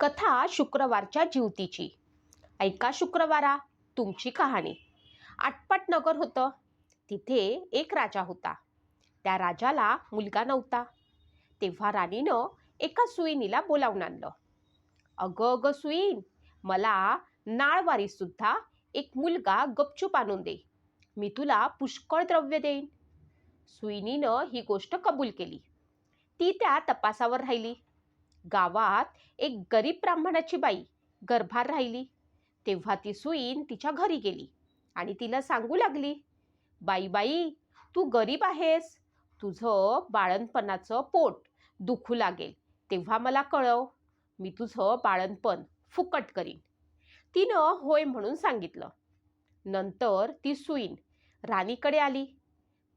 कथा शुक्रवारच्या जीवतीची. ऐका शुक्रवारा तुमची कहाणी. आटपाट नगर होतं. तिथे एक राजा होता. त्या राजाला मुलगा नव्हता. तेव्हा राणीनं एका सुईनीला बोलावून आणलं. अगं अगं सुईन मला नाळवारीसुद्धा एक मुलगा गपचूप आणून दे. मी तुला पुष्कळ द्रव्य देईन. सुईनीनं ही गोष्ट कबूल केली. ती त्या तपासावर राहिली. गावात एक गरीब ब्राह्मणाची बाई गर्भार राहिली. तेव्हा ती सुईन तिच्या घरी गेली आणि तिला सांगू लागली बाई बाई तू गरीब आहेस. तुझं बाळणपणाचं पोट दुखू लागेल. तेव्हा मला कळव. मी तुझं बाळणपण फुकट करीन. तिनं होय म्हणून सांगितलं. नंतर ती सुईन राणीकडे आली.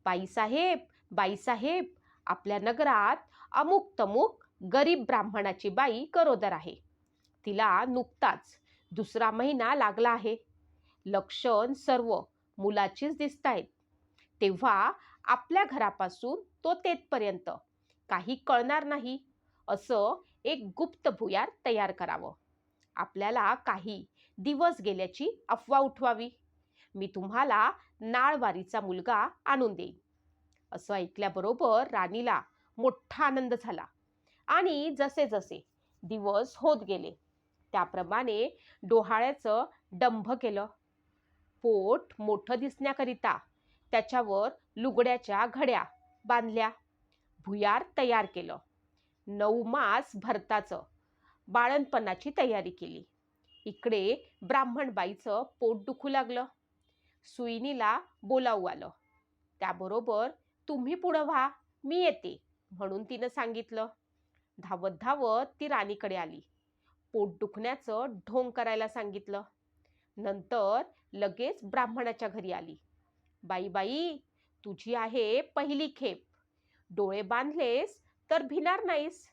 बाईसाहेब बाईसाहेब आपल्या नगरात अमुक तमुक गरीब ब्राह्मणाची बाई करोदर आहे. तिला नुकताच दुसरा महिना लागला आहे. लक्षण सर्व मुलाचीच दिसत आहेत तेव्हा आपल्या घरापासून तो तेथपर्यंत काही कळणार नाही असं एक गुप्त भुयार तयार करावं. आपल्याला काही दिवस गेल्याची अफवा उठवावी. मी तुम्हाला नाळवारीचा मुलगा आणून देईन. असं ऐकल्याबरोबर राणीला मोठा आनंद झाला. आणि जसे जसे दिवस होत गेले त्याप्रमाणे डोहाळ्याचं डंभ केलं. पोट मोठं दिसण्याकरिता त्याच्यावर लुगड्याच्या घड्या बांधल्या. भुयार तयार केलं. नऊ मास भरताचं बाळणपणाची तयारी केली. इकडे ब्राह्मणबाईचं पोट दुखू लागलं. सुईनीला बोलावू आलं. त्याबरोबर तुम्ही पुढं व्हा मी येते म्हणून तिनं सांगितलं. धावत धावत ती राणीकडे आली. पोट दुखण्याचं ढोंग करायला सांगितलं. नंतर लगेच ब्राह्मणाच्या घरी आली. बाई बाई तुझी आहे पहिली खेप. डोळे बांधलेस तर भिणार नाहीस.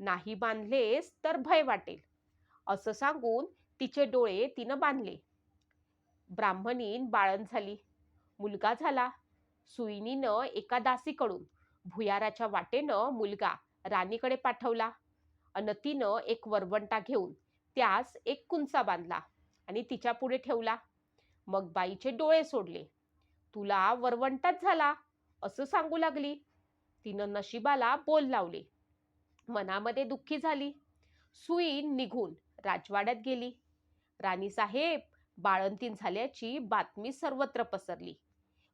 नाही बांधलेस तर भय वाटेल. असं सांगून तिचे डोळे तिनं बांधले. ब्राह्मणीन बाळण झाली. मुलगा झाला. सुईनीनं एका दासीकडून भुयाराच्या वाटेनं मुलगा राणीकडे पाठवला अन तिनं एक वरवंटा घेऊन त्यास एक कुंचा बांधला आणि तिच्या पुढे ठेवला. मग बाईचे डोळे सोडले. तुला वरवंटाच झाला? असं सांगू लागली तिनं नशिबाला बोल लावले. मनामध्ये दुःखी झाली. सुई निघून राजवाड्यात गेली. राणीसाहेब बाळंतीन झाल्याची बातमी सर्वत्र पसरली.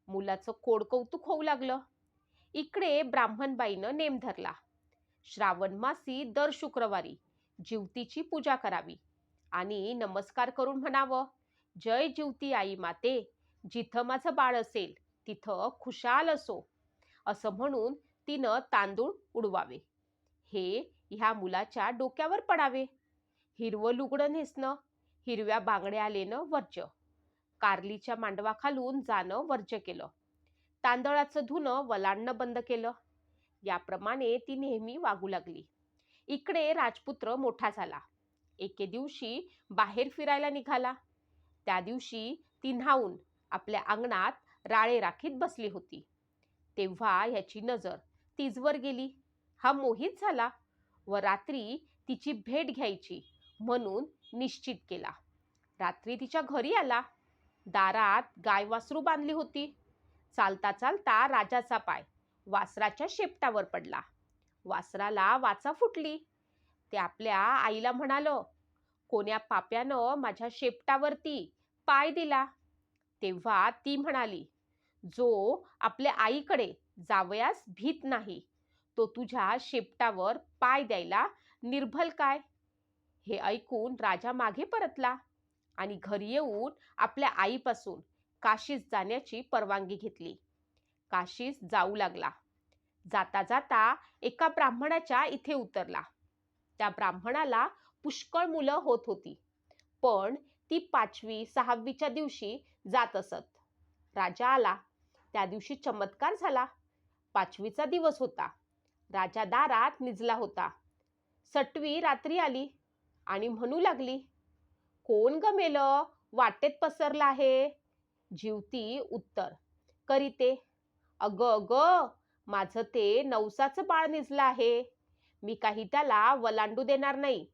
मुलाचं कोडकौतुक होऊ लागलं. इकडे ब्राह्मणबाईनं नेम धरला. श्रावण मासी दर शुक्रवारी जिवतीची पूजा करावी आणि नमस्कार करून म्हणावं जय जिवती आई माते जिथं माझं बाळ असेल तिथं खुशाल असो असं म्हणून तिनं तांदूळ उडवावे. हे ह्या मुलाच्या डोक्यावर पडावे. हिरवं लुगडं नेसणं हिरव्या बांगड्या आलेनं वर्ज्य. कारलीच्या मांडवाखालून जाणं वर्ज्य केलं. तांदळाचं धुणं वलांडणं बंद केलं. याप्रमाणे ती नेहमी वागू लागली. इकडे राजपुत्र मोठा झाला. एके दिवशी बाहेर फिरायला निघाला. त्या दिवशी ती न्हावून आपल्या अंगणात राळे राखीत बसली होती. तेव्हा ह्याची नजर तिजवर गेली. हा मोहित झाला व रात्री तिची भेट घ्यायची म्हणून निश्चित केला. रात्री तिच्या घरी आला. दारात गाय वासरू बांधली होती. चालता चालता राजाचा पाय वासराच्या शेपटावर पडला. वासराला वाचा फुटली. ते आपल्या आईला म्हणालं कोण्या पाप्यानं माझ्या शेपटावरती पाय दिला? तेव्हा ती म्हणाली जो आपल्या आईकडे जावयास भीत नाही तो तुझ्या शेपटावर पाय द्यायला निर्भल काय? हे ऐकून राजा मागे परतला आणि घरी येऊन आपल्या आईपासून काशीस जाण्याची परवानगी घेतली. काशीस जाऊ लागला. जाता जाता एका ब्राह्मणाच्या इथे उतरला. त्या ब्राह्मणाला पुष्कळ मुलं होत होती. पण ती पाचवी सहावीच्या दिवशी जात असत. राजा आला. त्या दिवशी चमत्कार झाला. पाचवीचा दिवस होता. राजा दारात निजला होता. सटवी रात्री आली आणि म्हणू लागली कोण गमेलं वाटेत पसरला आहे. जीवती उत्तर करीते. अगं अगं माझं ते नवसाचं बाळ निजलं आहे. मी काही त्याला वलांडू देणार नाही.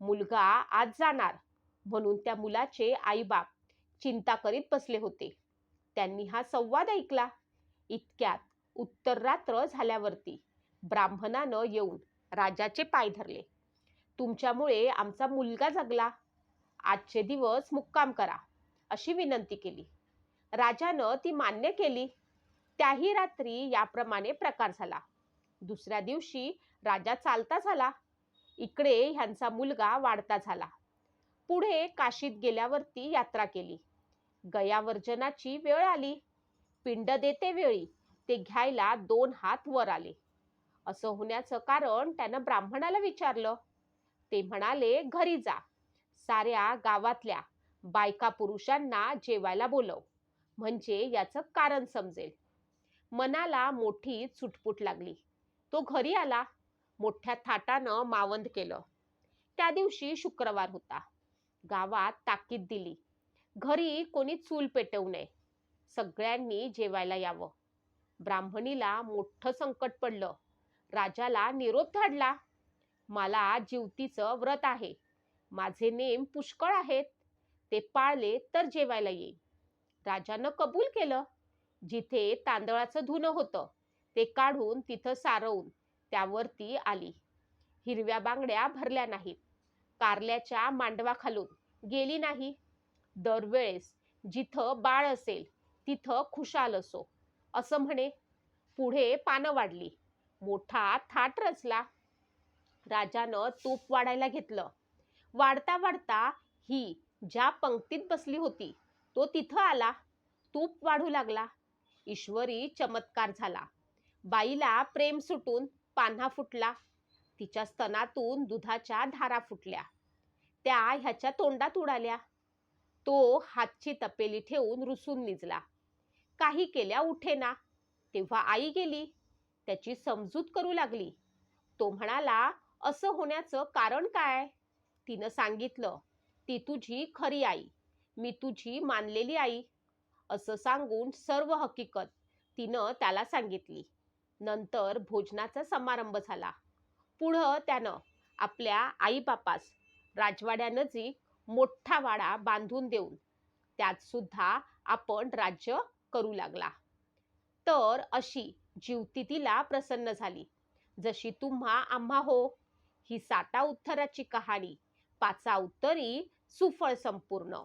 मुलगा आज जाणार म्हणून त्या मुलाचे आईबाप चिंता करीत बसले होते. त्यांनी हा संवाद ऐकला. इतक्यात उत्तर रात्र झाल्यावरती ब्राह्मणानं येऊन राजाचे पाय धरले. तुमच्यामुळे आमचा मुलगा जगला. आजचे दिवस मुक्काम करा अशी विनंती केली. राजानं ती मान्य केली. त्याही रात्री याप्रमाणे प्रकार झाला. दुसऱ्या दिवशी राजा चालता झाला. इकडे ह्यांचा मुलगा वाढता झाला. पुढे काशीत गेल्यावरती यात्रा केली. गयावर्जनाची वेळ आली. पिंड देते वेळी. ते घ्यायला दोन हात वर आले. असं होण्याचं कारण त्यानं ब्राह्मणाला विचारलं. ते म्हणाले घरी जा. साऱ्या गावातल्या बायका पुरुषांना जेवायला बोलव. म्हणजे याचं कारण समजेल. मनाला मोठी चुटपुट लागली. तो घरी आला. मोठ्या थाटानं मावंद केलं. त्या दिवशी शुक्रवार होता. गावात ताकीद दिली. घरी कोणी चूल पेटवू नये. सगळ्यांनी जेवायला यावं. ब्राह्मणीला मोठं संकट पडलं. राजाला निरोप धाडला. मला जीवतीचं व्रत आहे. माझे नेम पुष्कळ आहेत. ते पाळले तर जेवायला येईल राजानं कबूल केलं. जिथे तांदळाचं धुणं होतं ते काढून तिथं सारवून त्यावरती आली. हिरव्या बांगड्या भरल्या नाहीत. कारल्याच्या मांडवाखालून गेली नाही. दरवेळेस जिथं बाळ असेल तिथं खुशाल असो. असं म्हणे. पुढे पानं वाढली. मोठा थाट रचला. राजानं तूप वाढायला घेतलं. वाढता वाढता ही ज्या पंक्तीत बसली होती तो तिथं आला. तूप वाढू लागला. ईश्वरी चमत्कार झाला. बाईला प्रेम सुटून पान्हा फुटला. तिच्या स्तनातून दुधाच्या धारा फुटल्या. त्या ह्याच्या तोंडात उडाल्या. तो हातची तपेली ठेवून रुसून निजला. काही केल्या उठेना. तेव्हा आई गेली. त्याची समजूत करू लागली. तो म्हणाला असं होण्याचं कारण काय? तिनं सांगितलं ती तुझी खरी आई. मी तुझी मानलेली आई. असं सांगून सर्व हकीकत तिनं त्याला सांगितली. नंतर भोजनाचा समारंभ झाला. पुढं त्यानं आपल्या आईबापास राजवाड्यानजीक मोठा वाडा बांधून देऊन त्यात सुद्धा आपण राज्य करू लागला. तर अशी जीवती तिला प्रसन्न झाली. जशी तुम्हा आम्हा हो ही साता उत्तराची कहाणी पाचा उत्तरी सुफळ संपूर्ण.